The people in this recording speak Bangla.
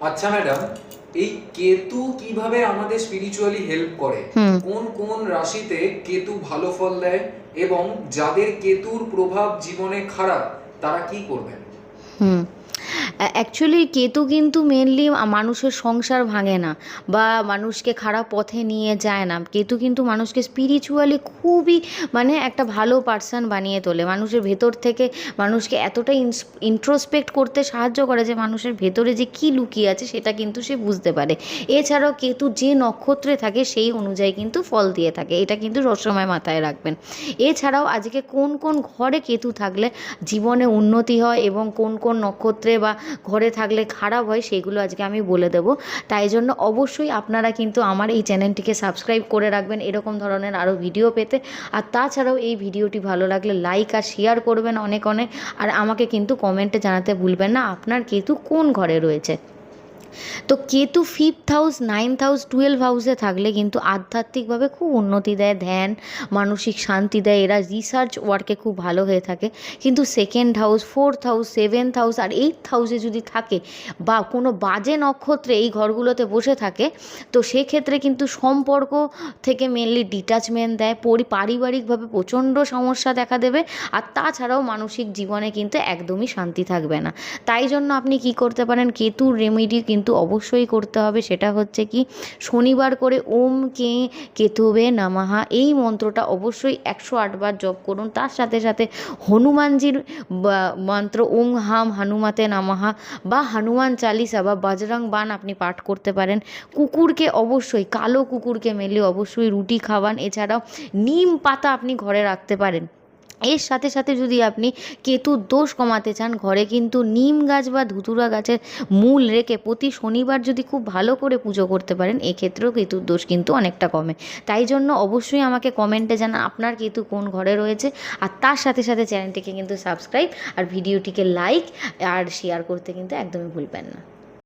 আচ্ছা ম্যাডাম এই কেতু কীভাবে আমাদের স্পিরিচুয়ালি হেল্প করে? কোন কোন রাশিতে কেতু ভালো ফল দেয় এবং যাদের কেতুর প্রভাব জীবনে খারাপ তারা কি করবেন? হুম। অ্যাকচুয়ালি কেতু কিন্তু মেনলি মানুষের সংসার ভাঙে না বা মানুষকে খারাপ পথে নিয়ে যায় না। কেতু কিন্তু মানুষকে স্পিরিচুয়ালি খুবই মানে একটা ভালো পার্সন বানিয়ে তোলে। মানুষের ভেতর থেকে মানুষকে এতটা ইন্ট্রোস্পেক্ট করতে সাহায্য করে যে মানুষের ভেতরে যে কী লুকিয়ে আছে সেটা কিন্তু সে বুঝতে পারে। এছাড়াও কেতু যে নক্ষত্রে থাকে সেই অনুযায়ী কিন্তু ফল দিয়ে থাকে। এটা কিন্তু সবসময় মাথায় রাখবেন। এছাড়াও আজকে কোন কোন ঘরে কেতু থাকলে জীবনে উন্নতি হয় এবং কোন কোন নক্ষত্রে বা ঘরে থাকলে খারাপ হয়, সেগুলো আজকে আমি বলে দেব। তাই জন্য অবশ্যই আপনারা কিন্তু আমার এই চ্যানেলটিকে সাবস্ক্রাইব করে রাখবেন, এরকম ধরনের আরও ভিডিও পেতে। আর তাছাড়াও এই ভিডিওটি ভালো লাগলে লাইক আর শেয়ার করবেন অনেক অনেক। আর আমাকে কিন্তু কমেন্টে জানাতে ভুলবেন না, আপনার কেতু কোন ঘরে রয়েছে। তো Ketu fifth house ninth house twelfth হাউসে থাকলে কিন্তু আধ্যাত্মিকভাবে খুব উন্নতি দেয়, ধ্যান, মানসিক শান্তি দেয়, এরা রিসার্চ ওয়ার্কে খুব ভালো হয়ে থাকে। কিন্তু second house fourth house seventh house আর এইথ হাউসে যদি থাকে বা কোনো বাজে নক্ষত্রে এই ঘরগুলোতে বসে থাকে, তো সেক্ষেত্রে কিন্তু সম্পর্ক থেকে মেনলি ডিটাচমেন্ট দেয়, পরি, পারিবারিকভাবে প্রচণ্ড সমস্যা দেখা দেবে আর তাছাড়াও মানসিক জীবনে কিন্তু একদমই শান্তি থাকবে না। তাই জন্য আপনি কি করতে পারেন, কেতুর রেমেডি কিন্তু অবশ্যই করতে হবে। সেটা হচ্ছে কি, শনিবার করে ওম কে কেতুবে নামাহা, এই মন্ত্রটা অবশ্যই একশো আটবার জপ করুন। তার সাথে সাথে হনুমানজির মন্ত্র, ওম হাম হানুমাতে নামাহা বা হনুমান চালিসা বা বজরং বান আপনি পাঠ করতে পারেন। কুকুরকে অবশ্যই, কালো কুকুরকে মেলে অবশ্যই রুটি খাওয়ান। এছাড়াও নিম পাতা আপনি ঘরে রাখতে পারেন। এর সাথে সাথে যদি আপনি কেতুর দোষ কমাতে চান, ঘরে কিন্তু নিম গাছ বা ধুতুরা গাছের মূল রেখে প্রতি শনিবার যদি খুব ভালো করে পুজো করতে পারেন, এক্ষেত্রেও কেতুর দোষ কিন্তু অনেকটা কমে। তাই জন্য অবশ্যই আমাকে কমেন্টে জানান আপনার কেতু কোন ঘরে রয়েছে। আর তার সাথে সাথে চ্যানেলটিকে কিন্তু সাবস্ক্রাইব আর ভিডিওটিকে লাইক আর শেয়ার করতে কিন্তু একদমই ভুলবেন না।